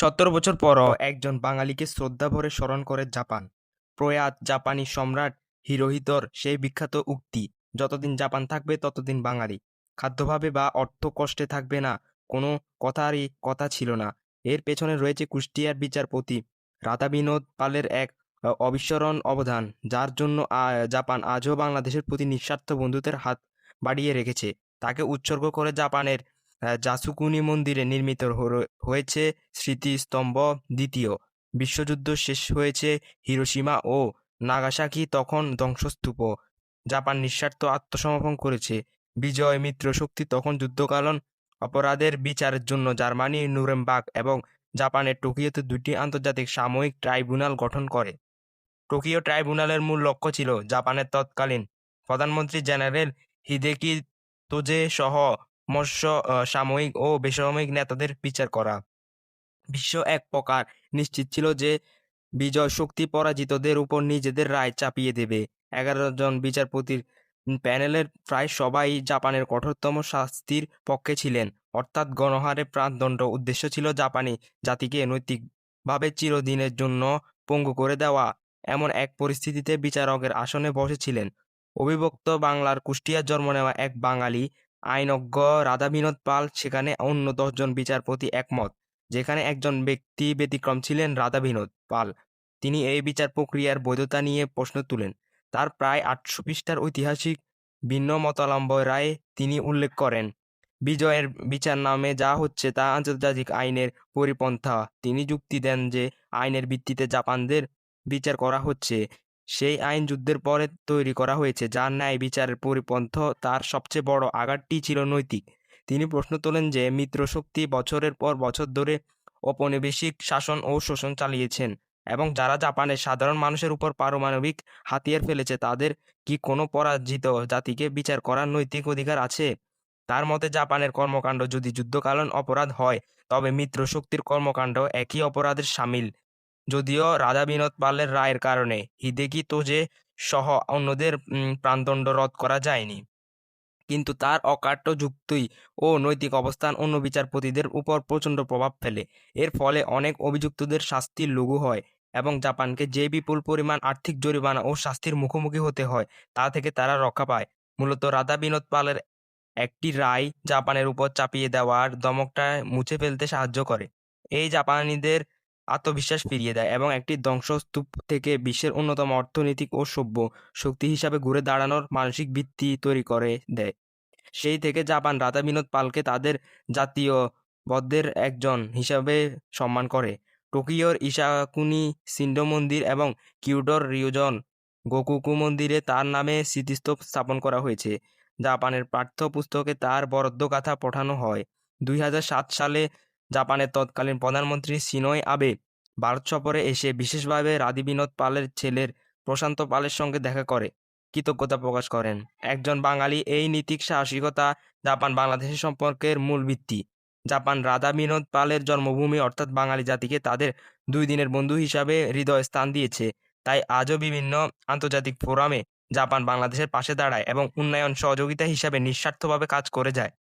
সত্তর বছর পরও একজন বাঙালিকে শ্রদ্ধা ভরে স্মরণ করে জাপান। প্রয়াত জাপানি সম্রাট হিরোহিতর সেই বিখ্যাত উক্তি, যতদিন জাপান থাকবে, ততদিন বাঙালি। খাদ্যভাবে বা অর্থ কষ্টে থাকবে না, কোনো কথারই কথা ছিল না। এর পেছনে রয়েছে কুষ্টিয়ার বিচারপতি রাধা বিনোদ পালের এক অবিস্মরণ অবদান, যার জন্য জাপান আজও বাংলাদেশের প্রতি নিঃস্বার্থ বন্ধুদের হাত বাড়িয়ে রেখেছে। তাকে উৎসর্গ করে জাপানের জাসুকুনি মন্দিরে নির্মিত হয়েছে স্মৃতিস্তম্ভ দ্বিতীয়। বিশ্বযুদ্ধ শেষ হয়েছে হিরোশিমা ও নাগাসাকি তখন ধ্বংসস্তূপ। জাপান নিঃস্বার্থ আত্মসমর্পণ করেছে। বিজয় মিত্র শক্তি তখন যুদ্ধকালীন অপরাধের বিচারের জন্য জার্মানি নুরেমবাগ এবং জাপানের টোকিওতে দুটি আন্তর্জাতিক সাময়িক ট্রাইব্যুনাল গঠন করে। টোকিও ট্রাইব্যুনালের মূল লক্ষ্য ছিল জাপানের তৎকালীন প্রধানমন্ত্রী জেনারেল হিদেকি তোজে সহ মৎস্য সাময়িক ও বেসামরিক নেতাদের বিচার করা। বিশ্ব এক প্রকার নিশ্চিত ছিল যে বিজয় শক্তি পরাজিতদের উপর নিজেদের রায় চাপিয়ে দেবে। এগারো জন বিচারপতির প্যানেলের প্রায় সবাই জাপানের কঠোরতম শাস্তির পক্ষে ছিলেন। অর্থাৎ গণহারে প্রাণদণ্ড উদ্দেশ্য ছিল জাপানি জাতিকে নৈতিকভাবে চিরদিনের জন্য পঙ্গু করে দেওয়া। এমন এক পরিস্থিতিতে বিচারকের আসনে বসেছিলেন। অবিভক্ত বাংলার কুষ্টিয়ার জন্ম নেওয়া এক বাঙালি আইনজ্ঞ রাধা বিনোদ পাল, সেখানে অন্য দশজন বিচারপতি একমত, যেখানে একজন ব্যক্তি ব্যতিক্রম ছিলেন রাধা বিনোদ পাল। তিনি এই বিচার প্রক্রিয়ার বৈধতা নিয়ে প্রশ্ন তুলেন। তার প্রায় আটশো পৃষ্ঠার ঐতিহাসিক ভিন্ন মতালম্বয় রায়ে তিনি উল্লেখ করেন। বিজয়ের বিচার নামে যা হচ্ছে তা আন্তর্জাতিক আইনের পরিপন্থা। তিনি যুক্তি দেন যে আইনের ভিত্তিতে জাপানদের বিচার করা হচ্ছে। সেই আইন যুদ্ধের পরে তৈরি করা হয়েছে, যার ন্যায় বিচারের পরিপন্থ তার সবচেয়ে বড় আঘাতটি ছিল নৈতিক। তিনি প্রশ্ন তোলেন যে মিত্রশক্তি বছরের পর বছর ধরে ঔপনিবেশিক শাসন ও শোষণ চালিয়েছেন এবং যারা জাপানের সাধারণ মানুষের উপর পারমাণবিক হাতিয়ার ফেলেছে, তাদের কি কোনো পরাজিত জাতিকে বিচার করার নৈতিক অধিকার আছে? তার মতে, জাপানের কর্মকাণ্ড যদি যুদ্ধকালীন অপরাধ হয়, তবে মিত্রশক্তির কর্মকাণ্ড একই অপরাধের সামিল। যদিও রাধা বিনোদ পালের রায়ের কারণে হিদেকি তোজে সহ অন্যদের প্রাণদণ্ড রদ করা যায়নি। কিন্তু তার অকাট্য যুক্তি ও নৈতিক অবস্থান অন্য বিচারপতিদের উপর প্রচণ্ড প্রভাব ফেলে। এর ফলে অনেক অভিযুক্তদের শাস্তি লঘু হয় এবং জাপানকে যে বিপুল পরিমাণ আর্থিক জরিমানা ও শাস্তির মুখোমুখি হতে হয়, তা থেকে তারা রক্ষা পায়। মূলত রাধা বিনোদ পালের একটি রায় জাপানের উপর চাপিয়ে দেওয়ার দমকটা মুছে ফেলতে সাহায্য করে। এই জাপানিদের আত্মবিশ্বাস ফিরিয়ে দেয় এবং একটি ধ্বংসস্তূপ থেকে বিশ্বের অন্যতম অর্থনৈতিক ও সভ্য শক্তি হিসাবে ঘুরে দাঁড়ানোর মানসিক ভিত্তি তৈরি করে দেয়। সেই থেকে জাপান রাধা বিনোদ পালকে তাদের জাতীয় বদ্ধের একজন হিসাবে সম্মান করে। টোকিওর ইসাকুনি সিন্ডো মন্দির এবং কিউডোর রিওজন গোকুকু মন্দিরে তার নামে স্মৃতিস্তূপ স্থাপন করা হয়েছে। জাপানের পাঠ্যপুস্তকে তার বরাদ্দগাথা পাঠানো হয়। দুই হাজার সাত সালে জাপানের তৎকালীন প্রধানমন্ত্রী সিনোয় আবে ভারত সফরে এসে বিশেষভাবে রাধি বিনোদ পালের ছেলের প্রশান্ত পালের সঙ্গে দেখা করে, কৃতজ্ঞতা প্রকাশ করেন। একজন বাঙালি এই নীতিক সাহসিকতা জাপান বাংলাদেশের সম্পর্কের মূল ভিত্তি। জাপান রাধা বিনোদ পালের জন্মভূমি অর্থাৎ বাঙালি জাতিকে তাদের দুই দিনের বন্ধু হিসাবে হৃদয় স্থান দিয়েছে। তাই আজও বিভিন্ন আন্তর্জাতিক ফোরামে জাপান বাংলাদেশের পাশে দাঁড়ায় এবং উন্নয়ন সহযোগিতা হিসাবে নিঃস্বার্থভাবে কাজ করে যায়।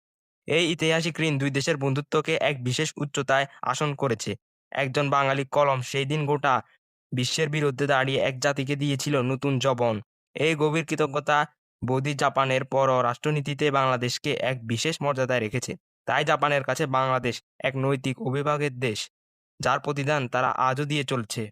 এই ঐতিহাসিক ঋণ দুই দেশের বন্ধুত্বকে এক বিশেষ উচ্চতায় আসন করেছে। একজন বাঙালি কলম সেই দিন গোটা বিশ্বের বিরুদ্ধে দাঁড়িয়ে এক জাতিকে দিয়েছিল নতুন জবন। এই গভীর কৃতজ্ঞতা বৌদ্ধি জাপানের পর রাষ্ট্রনীতিতে বাংলাদেশকে এক বিশেষ মর্যাদায় রেখেছে। তাই জাপানের কাছে বাংলাদেশ এক নৈতিক অভিভাবকের দেশ, যার প্রতিদান তারা আজও দিয়ে চলছে।